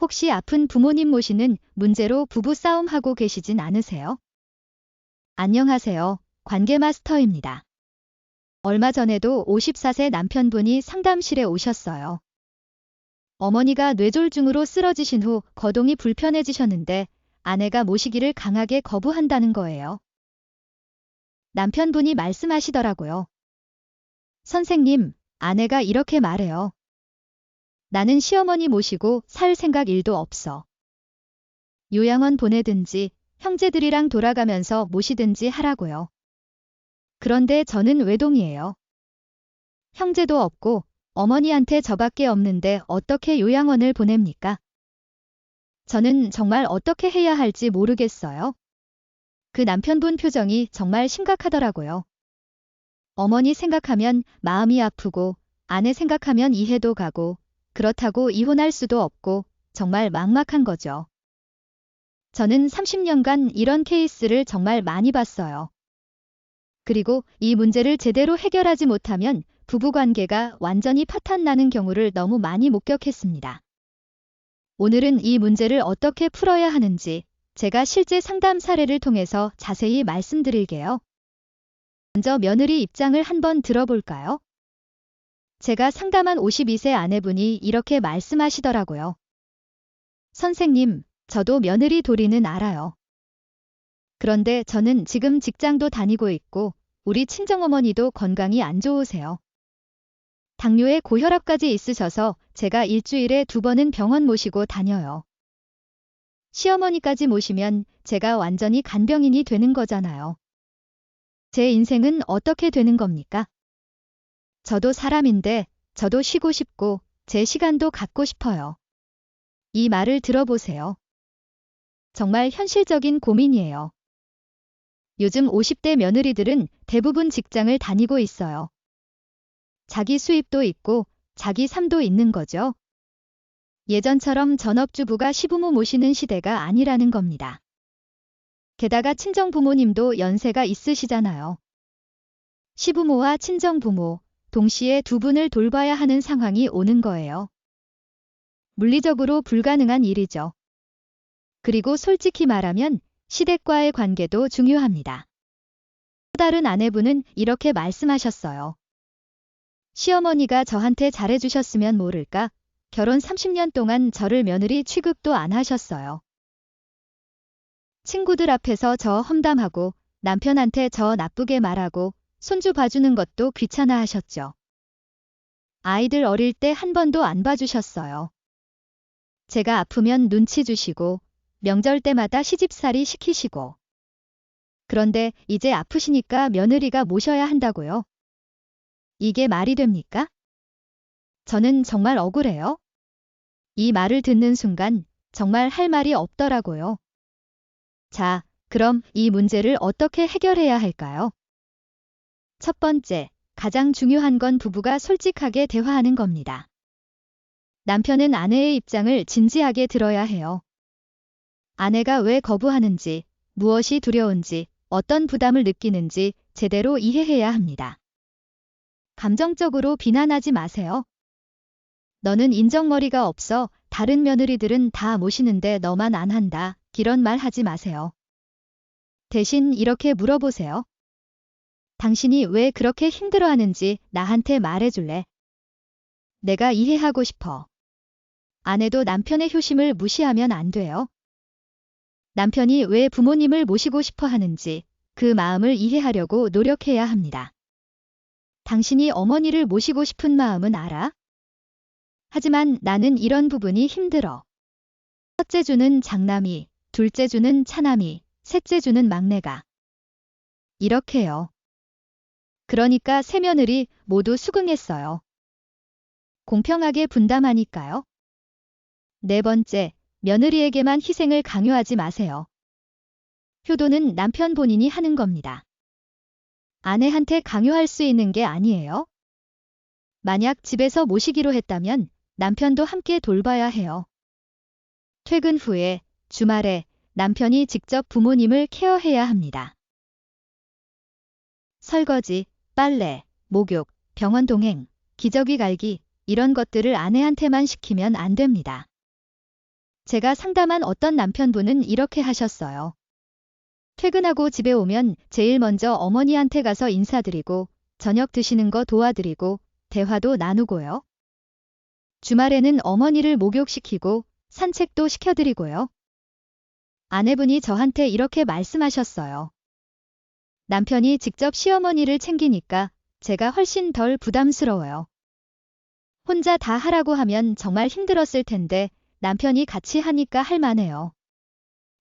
혹시 아픈 부모님 모시는 문제로 부부싸움하고 계시진 않으세요? 안녕하세요. 관계마스터입니다. 얼마 전에도 54세 남편분이 상담실에 오셨어요. 어머니가 뇌졸중으로 쓰러지신 후 거동이 불편해지셨는데 아내가 모시기를 강하게 거부한다는 거예요. 남편분이 말씀하시더라고요. 선생님, 아내가 이렇게 말해요. 나는 시어머니 모시고 살 생각 일도 없어. 요양원 보내든지 형제들이랑 돌아가면서 모시든지 하라고요. 그런데 저는 외동이에요. 형제도 없고 어머니한테 저밖에 없는데 어떻게 요양원을 보냅니까? 저는 정말 어떻게 해야 할지 모르겠어요. 그 남편분 표정이 정말 심각하더라고요. 어머니 생각하면 마음이 아프고 아내 생각하면 이해도 가고 그렇다고 이혼할 수도 없고 정말 막막한 거죠. 저는 30년간 이런 케이스를 정말 많이 봤어요. 그리고 이 문제를 제대로 해결하지 못하면 부부관계가 완전히 파탄나는 경우를 너무 많이 목격했습니다. 오늘은 이 문제를 어떻게 풀어야 하는지 제가 실제 상담 사례를 통해서 자세히 말씀드릴게요. 먼저 며느리 입장을 한번 들어볼까요? 제가 상담한 52세 아내분이 이렇게 말씀하시더라고요. 선생님, 저도 며느리 도리는 알아요. 그런데 저는 지금 직장도 다니고 있고 우리 친정어머니도 건강이 안 좋으세요. 당뇨에 고혈압까지 있으셔서 제가 일주일에 두 번은 병원 모시고 다녀요. 시어머니까지 모시면 제가 완전히 간병인이 되는 거잖아요. 제 인생은 어떻게 되는 겁니까? 저도 사람인데 저도 쉬고 싶고 제 시간도 갖고 싶어요. 이 말을 들어보세요. 정말 현실적인 고민이에요. 요즘 50대 며느리들은 대부분 직장을 다니고 있어요. 자기 수입도 있고 자기 삶도 있는 거죠. 예전처럼 전업주부가 시부모 모시는 시대가 아니라는 겁니다. 게다가 친정부모님도 연세가 있으시잖아요. 시부모와 친정부모, 동시에 두 분을 돌봐야 하는 상황이 오는 거예요. 물리적으로 불가능한 일이죠. 그리고 솔직히 말하면 시댁과의 관계도 중요합니다. 또 다른 아내분은 이렇게 말씀하셨어요. 시어머니가 저한테 잘해주셨으면 모를까 결혼 30년 동안 저를 며느리 취급도 안 하셨어요. 친구들 앞에서 저 험담하고 남편한테 저 나쁘게 말하고 손주 봐주는 것도 귀찮아 하셨죠. 아이들 어릴 때 한 번도 안 봐주셨어요. 제가 아프면 눈치 주시고 명절 때마다 시집살이 시키시고 그런데 이제 아프시니까 며느리가 모셔야 한다고요? 이게 말이 됩니까? 저는 정말 억울해요. 이 말을 듣는 순간 정말 할 말이 없더라고요. 자, 그럼 이 문제를 어떻게 해결해야 할까요? 첫 번째, 가장 중요한 건 부부가 솔직하게 대화하는 겁니다. 남편은 아내의 입장을 진지하게 들어야 해요. 아내가 왜 거부하는지, 무엇이 두려운지, 어떤 부담을 느끼는지 제대로 이해해야 합니다. 감정적으로 비난하지 마세요. 너는 인정머리가 없어 다른 며느리들은 다 모시는데 너만 안 한다. 이런 말 하지 마세요. 대신 이렇게 물어보세요. 당신이 왜 그렇게 힘들어하는지 나한테 말해줄래? 내가 이해하고 싶어. 아내도 남편의 효심을 무시하면 안 돼요. 남편이 왜 부모님을 모시고 싶어 하는지 그 마음을 이해하려고 노력해야 합니다. 당신이 어머니를 모시고 싶은 마음은 알아? 하지만 나는 이런 부분이 힘들어. 첫째 주는 장남이, 둘째 주는 차남이, 셋째 주는 막내가. 이렇게요. 그러니까 세 며느리 모두 수긍했어요. 공평하게 분담하니까요. 네 번째, 며느리에게만 희생을 강요하지 마세요. 효도는 남편 본인이 하는 겁니다. 아내한테 강요할 수 있는 게 아니에요. 만약 집에서 모시기로 했다면 남편도 함께 돌봐야 해요. 퇴근 후에 주말에 남편이 직접 부모님을 케어해야 합니다. 설거지, 빨래, 목욕, 병원 동행, 기저귀 갈기 이런 것들을 아내한테만 시키면 안 됩니다. 제가 상담한 어떤 남편분은 이렇게 하셨어요. 퇴근하고 집에 오면 제일 먼저 어머니한테 가서 인사드리고 저녁 드시는 거 도와드리고 대화도 나누고요. 주말에는 어머니를 목욕시키고 산책도 시켜드리고요. 아내분이 저한테 이렇게 말씀하셨어요. 남편이 직접 시어머니를 챙기니까 제가 훨씬 덜 부담스러워요. 혼자 다 하라고 하면 정말 힘들었을 텐데 남편이 같이 하니까 할만해요.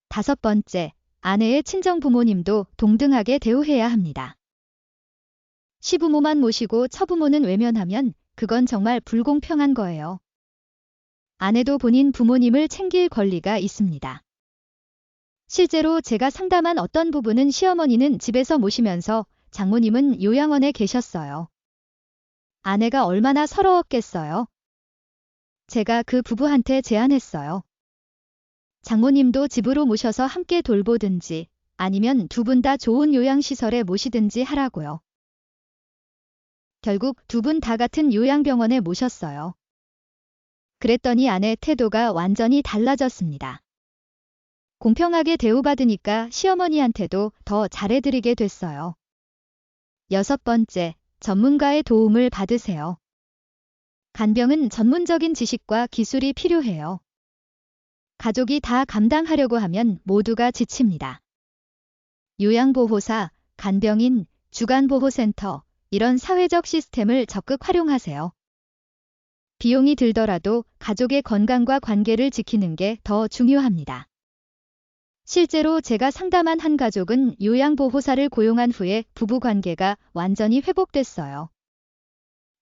다섯 번째, 아내의 친정 부모님도 동등하게 대우해야 합니다. 시부모만 모시고 처부모는 외면하면 그건 정말 불공평한 거예요. 아내도 본인 부모님을 챙길 권리가 있습니다. 실제로 제가 상담한 어떤 부부는 시어머니는 집에서 모시면서 장모님은 요양원에 계셨어요. 아내가 얼마나 서러웠겠어요. 제가 그 부부한테 제안했어요. 장모님도 집으로 모셔서 함께 돌보든지 아니면 두 분 다 좋은 요양시설에 모시든지 하라고요. 결국 두 분 다 같은 요양병원에 모셨어요. 그랬더니 아내 태도가 완전히 달라졌습니다. 공평하게 대우받으니까 시어머니한테도 더 잘해드리게 됐어요. 여섯 번째, 전문가의 도움을 받으세요. 간병은 전문적인 지식과 기술이 필요해요. 가족이 다 감당하려고 하면 모두가 지칩니다. 요양보호사, 간병인, 주간보호센터, 이런 사회적 시스템을 적극 활용하세요. 비용이 들더라도 가족의 건강과 관계를 지키는 게 더 중요합니다. 실제로 제가 상담한 한 가족은 요양보호사를 고용한 후에 부부 관계가 완전히 회복됐어요.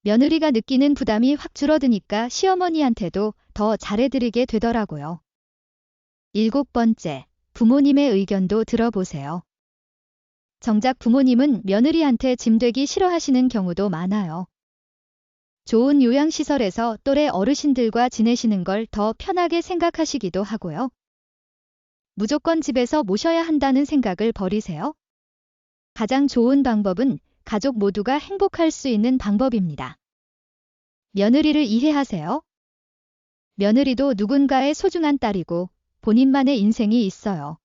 며느리가 느끼는 부담이 확 줄어드니까 시어머니한테도 더 잘해드리게 되더라고요. 일곱 번째, 부모님의 의견도 들어보세요. 정작 부모님은 며느리한테 짐되기 싫어하시는 경우도 많아요. 좋은 요양시설에서 또래 어르신들과 지내시는 걸 더 편하게 생각하시기도 하고요. 무조건 집에서 모셔야 한다는 생각을 버리세요. 가장 좋은 방법은 가족 모두가 행복할 수 있는 방법입니다. 며느리를 이해하세요. 며느리도 누군가의 소중한 딸이고 본인만의 인생이 있어요.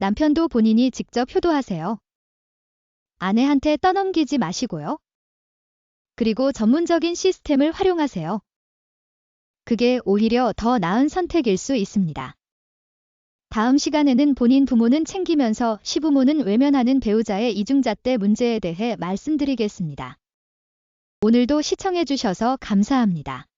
남편도 본인이 직접 효도하세요. 아내한테 떠넘기지 마시고요. 그리고 전문적인 시스템을 활용하세요. 그게 오히려 더 나은 선택일 수 있습니다. 다음 시간에는 본인 부모는 챙기면서 시부모는 외면하는 배우자의 이중잣대 문제에 대해 말씀드리겠습니다. 오늘도 시청해주셔서 감사합니다.